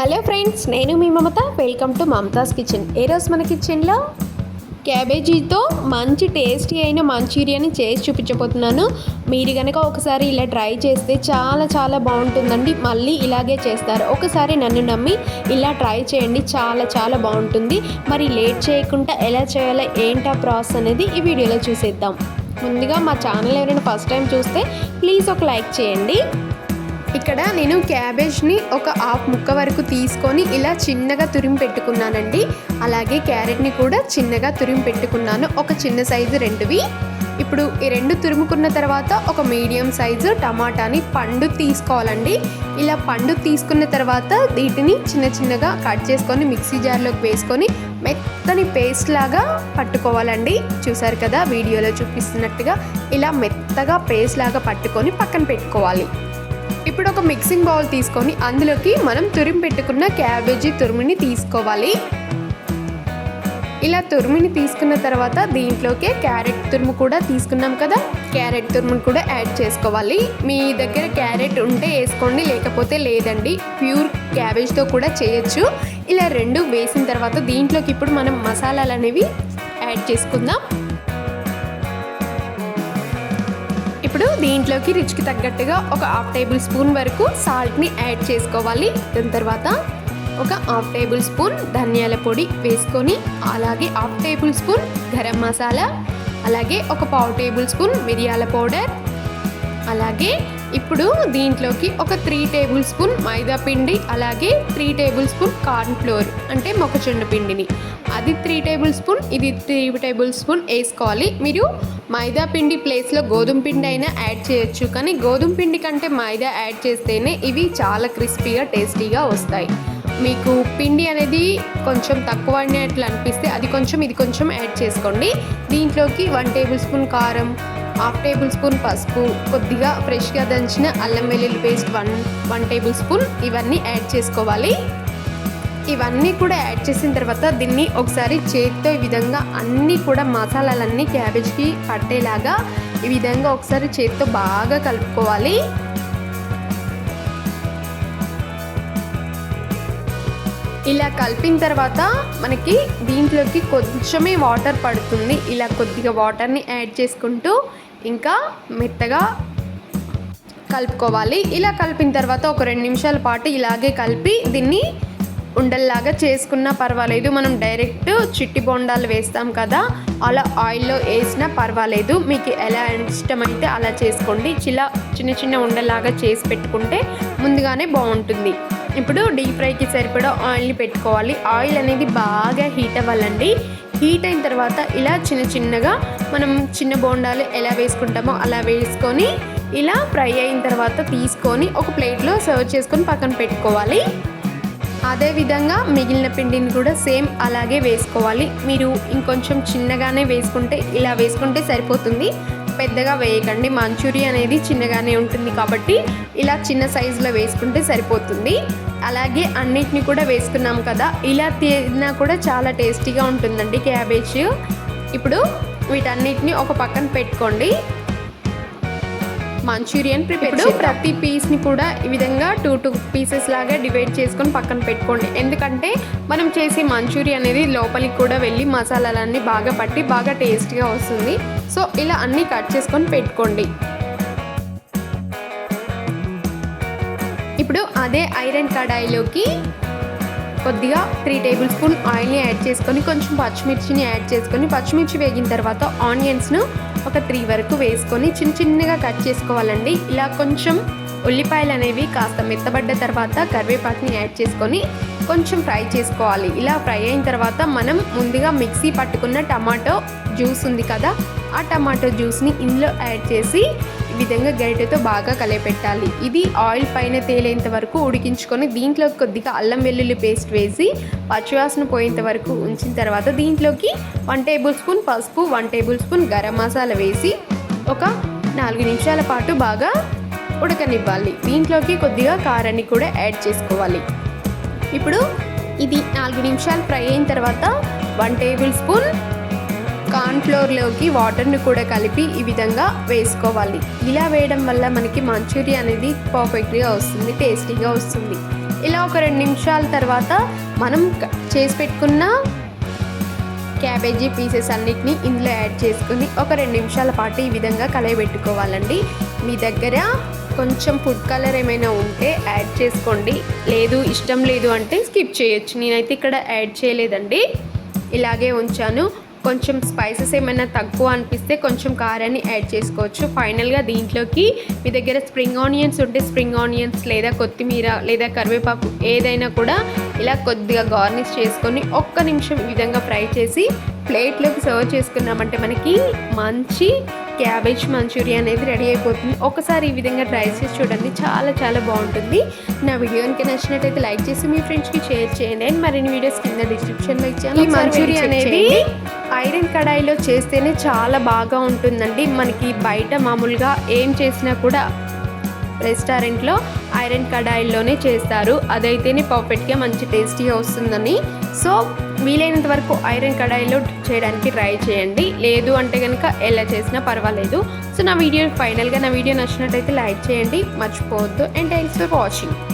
Hello friends నేను మీ Mamata. Welcome to Mamata's kitchen. ఏ మన కిచెన్లో? క్యాబేజీతో మంచి టేస్టీ అయిన మంచూరియాని చేసి చూపించబోతున్నాను. మీరు కనుక ఒకసారి ఇలా ట్రై చేస్తే చాలా చాలా బాగుంటుందండి. మళ్ళీ ఇలాగే చేస్తారు. ఒకసారి నన్ను నమ్మి ఇలా ట్రై చేయండి. చాలా చాలా బాగుంటుంది. మరి లేట్ చేయకుండా ఎలా చేయాలో? ఏంటా ప్రాసెస్ అనేది ఈ వీడియోలో చూసేద్దాం. ముందుగా మా ఛానల్ ఎవరైనా ఫస్ట్ టైం చూస్తే ప్లీజ్ ఒక లైక్ చేయండి. ఇక్కడ నేను క్యాబేజ్ని ఒక హాఫ్ ముక్క వరకు తీసుకొని ఇలా చిన్నగా తురిమి పెట్టుకున్నానండి. అలాగే క్యారెట్ని కూడా చిన్నగా తురిమి పెట్టుకున్నాను. ఒక చిన్న సైజు రెండువి. ఇప్పుడు ఈ రెండు తురుముకున్న తర్వాత ఒక మీడియం సైజు టమాటాని పండు తీసుకోవాలండి. ఇలా పండు తీసుకున్న తర్వాత వీటిని చిన్న చిన్నగా కట్ చేసుకొని మిక్సీ జార్లోకి వేసుకొని మెత్తని పేస్ట్ లాగా పట్టుకోవాలండి. చూసారు కదా వీడియోలో చూపిస్తున్నట్టుగా ఇలా మెత్తగా పేస్ట్ లాగా పట్టుకొని పక్కన పెట్టుకోవాలి. ఇప్పుడు ఒక మిక్సింగ్ బౌల్ తీసుకొని అందులోకి మనం తురిమి పెట్టుకున్న క్యాబేజీ తురుముని తీసుకోవాలి. ఇలా తురుమిని తీసుకున్న తర్వాత దీంట్లోకే క్యారెట్ తురుము కూడా తీసుకున్నాం కదా? క్యారెట్ తురుమును కూడా యాడ్ చేసుకోవాలి. మీ దగ్గర క్యారెట్ ఉంటే వేసుకోండి లేకపోతే లేదండి. ప్యూర్ క్యాబేజ్తో కూడా చేయొచ్చు. ఇలా రెండు వేసిన తర్వాత దీంట్లోకి ఇప్పుడు మనం మసాలాలు అనేవి యాడ్ చేసుకుందాం. ఇప్పుడు దీంట్లోకి రుచికి తగ్గట్టుగా ఒక హాఫ్ టేబుల్ స్పూన్ వరకు సాల్ట్ని యాడ్ చేసుకోవాలి. దాని తర్వాత ఒక హాఫ్ టేబుల్ స్పూన్ ధనియాల పొడి వేసుకొని అలాగే half table spoon garam masala అలాగే ఒక పావు టేబుల్ స్పూన్ మిరియాల పౌడర్ అలాగే ఇప్పుడు దీంట్లోకి ఒక త్రీ టేబుల్ స్పూన్ మైదా పిండి అలాగే three tablespoon corn flour అంటే మొక్కజొన్న పిండిని. అది త్రీ టేబుల్ స్పూన్ ఇది త్రీ టేబుల్ స్పూన్ వేసుకోవాలి. మీరు మైదా పిండి ప్లేస్లో గోధుమ పిండి అయినా యాడ్ చేయొచ్చు కానీ గోధుమ పిండి కంటే మైదా యాడ్ చేస్తేనే ఇవి చాలా క్రిస్పీగా టేస్టీగా వస్తాయి. మీకు పిండి అనేది కొంచెం తక్కువ అట్లా అనిపిస్తే అది కొంచెం ఇది కొంచెం యాడ్ చేసుకోండి. దీంట్లోకి వన్ టేబుల్ స్పూన్ కారం హాఫ్ టేబుల్ స్పూన్ పసుపు కొద్దిగా ఫ్రెష్గా దంచిన అల్లం వెల్లుల్లి paste one one table spoon ఇవన్నీ యాడ్ చేసుకోవాలి. ఇవన్నీ కూడా యాడ్ చేసిన తర్వాత దీన్ని ఒకసారి చేతితో ఈ విధంగా అన్నీ కూడా మసాలాలన్నీ క్యాబేజ్కి పట్టేలాగా ఈ విధంగా ఒకసారి చేతితో బాగా కలుపుకోవాలి. ఇలా కలిపిన తర్వాత మనకి దీంట్లోకి కొంచెమే వాటర్ పడుతుంది. ఇలా కొద్దిగా వాటర్ని యాడ్ చేసుకుంటూ ఇంకా మెత్తగా కలుపుకోవాలి. ఇలా కలిపిన తర్వాత ఒక రెండు నిమిషాల పాటు ఇలాగే కలిపి దీన్ని ఉండల్లాగా చేసుకున్నా పర్వాలేదు. మనం డైరెక్ట్ చిట్టి బొండాలు వేస్తాం కదా అలా ఆయిల్లో వేసినా పర్వాలేదు. మీకు ఎలా ఇష్టమైతే అలా చేసుకోండి. చిలా చిన్న చిన్న ఉండలాగా చేసి పెట్టుకుంటే ముందుగానే బాగుంటుంది. ఇప్పుడు డీప్ ఫ్రైకి సరిపడా ఆయిల్ని పెట్టుకోవాలి. ఆయిల్ అనేది బాగా హీట్ అవ్వాలండి. హీట్ అయిన తర్వాత ఇలా చిన్న చిన్నగా మనం చిన్న బోండాలు ఎలా వేసుకుంటామో అలా వేసుకొని ఇలా ఫ్రై అయిన తర్వాత తీసుకొని ఒక ప్లేట్లో సర్వ్ చేసుకొని పక్కన పెట్టుకోవాలి. అదేవిధంగా మిగిలిన పిండిని కూడా సేమ్ అలాగే వేసుకోవాలి. మీరు ఇంకొంచెం చిన్నగానే వేసుకుంటే ఇలా వేసుకుంటే సరిపోతుంది. పెద్దగా వేయకండి. మంచూరియా అనేది చిన్నగానే ఉంటుంది కాబట్టి ఇలా చిన్న సైజులో వేసుకుంటే సరిపోతుంది. అలాగే అన్నిటిని కూడా వేసుకున్నాం కదా ఇలా తిన్నా కూడా చాలా టేస్టీగా ఉంటుందండి క్యాబేజ్. ఇప్పుడు వీటన్నిటిని ఒక పక్కన పెట్టుకోండి. మంచూరియన్ ప్రిపేర్ ప్రతి పీస్ని కూడా ఈ విధంగా టూ టూ పీసెస్ లాగా డివైడ్ చేసుకొని పక్కన పెట్టుకోండి. ఎందుకంటే మనం చేసే మంచూరియా అనేది లోపలికి కూడా వెళ్ళి మసాలాలన్నీ బాగా పట్టి బాగా టేస్ట్గా వస్తుంది. సో ఇలా అన్నీ కట్ చేసుకొని పెట్టుకోండి. ఇప్పుడు అదే ఐరన్ కడాయిలోకి కొద్దిగా త్రీ టేబుల్ స్పూన్ ఆయిల్ని యాడ్ చేసుకొని కొంచెం పచ్చిమిర్చిని యాడ్ చేసుకొని పచ్చిమిర్చి వేగిన తర్వాత ఆనియన్స్ను ఒక త్రీ వరకు వేసుకొని చిన్న చిన్నగా కట్ చేసుకోవాలండి. ఇలా కొంచెం ఉల్లిపాయలు అనేవి కాస్త మెత్తబడ్డ తర్వాత కరివేపాకుని యాడ్ చేసుకొని కొంచెం ఫ్రై చేసుకోవాలి. ఇలా ఫ్రై అయిన తర్వాత మనం ముందుగా మిక్సీ పట్టుకున్న టమాటో జ్యూస్ ఉంది కదా ఆ టమాటో జ్యూస్ని ఇందులో యాడ్ చేసి విధంగా గరిటెతో బాగా కలిపెట్టాలి. ఇది ఆయిల్ పైన తేలేంత వరకు ఉడికించుకొని దీంట్లో కొద్దిగా అల్లం వెల్లుల్లి పేస్ట్ వేసి పచ్చివాసన పోయేంత వరకు ఉంచిన తర్వాత దీంట్లోకి వన్ టేబుల్ స్పూన్ పసుపు one table spoon garam masala వేసి ఒక నాలుగు నిమిషాల పాటు బాగా ఉడకనివ్వాలి. దీంట్లోకి కొద్దిగా కారాన్ని కూడా యాడ్ చేసుకోవాలి. ఇప్పుడు ఇది నాలుగు నిమిషాలు ఫ్రై అయిన తర్వాత వన్ టేబుల్ స్పూన్ కార్న్ఫ్లోర్లోకి వాటర్ని కూడా కలిపి ఈ విధంగా వేసుకోవాలి. ఇలా వేయడం వల్ల మనకి మంచూరియా అనేది పర్ఫెక్ట్గా వస్తుంది టేస్టీగా వస్తుంది. ఇలా ఒక రెండు నిమిషాల తర్వాత మనం చేసి పెట్టుకున్న క్యాబేజీ పీసెస్ అన్నిటిని ఇందులో యాడ్ చేసుకుని ఒక రెండు నిమిషాల పాటు ఈ విధంగా కలయబెట్టుకోవాలండి మీ దగ్గర కొంచెం ఫుడ్ కలర్ ఏమైనా ఉంటే యాడ్ చేసుకోండి. లేదు ఇష్టం లేదు అంటే స్కిప్ చేయొచ్చు. నేనైతే ఇక్కడ యాడ్ చేయలేదండి. ఇలాగే ఉంచాను. కొంచెం స్పైసెస్ ఏమైనా తక్కువ అనిపిస్తే కొంచెం కారాన్ని యాడ్ చేసుకోవచ్చు. ఫైనల్గా దీంట్లోకి మీ దగ్గర స్ప్రింగ్ ఆనియన్స్ ఉంటే స్ప్రింగ్ ఆనియన్స్ లేదా కొత్తిమీర లేదా కరివేపాకు ఏదైనా కూడా ఇలా కొద్దిగా గార్నిష్ చేసుకొని ఒక్క నిమిషం ఈ విధంగా ఫ్రై చేసి ప్లేట్లోకి సర్వ్ చేసుకున్నామంటే మనకి మంచి క్యాబేజ్ మంచూరియా అనేది రెడీ అయిపోతుంది. ఒకసారి ఈ విధంగా ట్రై చేసి చూడండి. చాలా చాలా బాగుంటుంది. నా వీడియో కనుక నచ్చినట్టయితే లైక్ చేసి మీ ఫ్రెండ్స్కి షేర్ చేయండి. అండ్ మరిన్ని వీడియోస్ కింద డిస్క్రిప్షన్లో ఇచ్చాను. ఈ మంచూరియా అనేది ఐరన్ కడాయిలో చేస్తేనే చాలా బాగా ఉంటుందండి. మనకి బయట మామూలుగా ఏం చేసినా కూడా రెస్టారెంట్లో ఐరన్ కడాయిల్లోనే చేస్తారు. అదైతేనే పర్ఫెక్ట్గా మంచి టేస్టీగా వస్తుందని. సో వీలైనంత వరకు ఐరన్ కడాయిలో చేయడానికి ట్రై చేయండి. లేదు అంటే కనుక ఎలా చేసినా పర్వాలేదు. సో నా వీడియో ఫైనల్గా నా వీడియో నచ్చినట్టయితే లైక్ చేయండి. మర్చిపోవద్దు. And thanks for watching.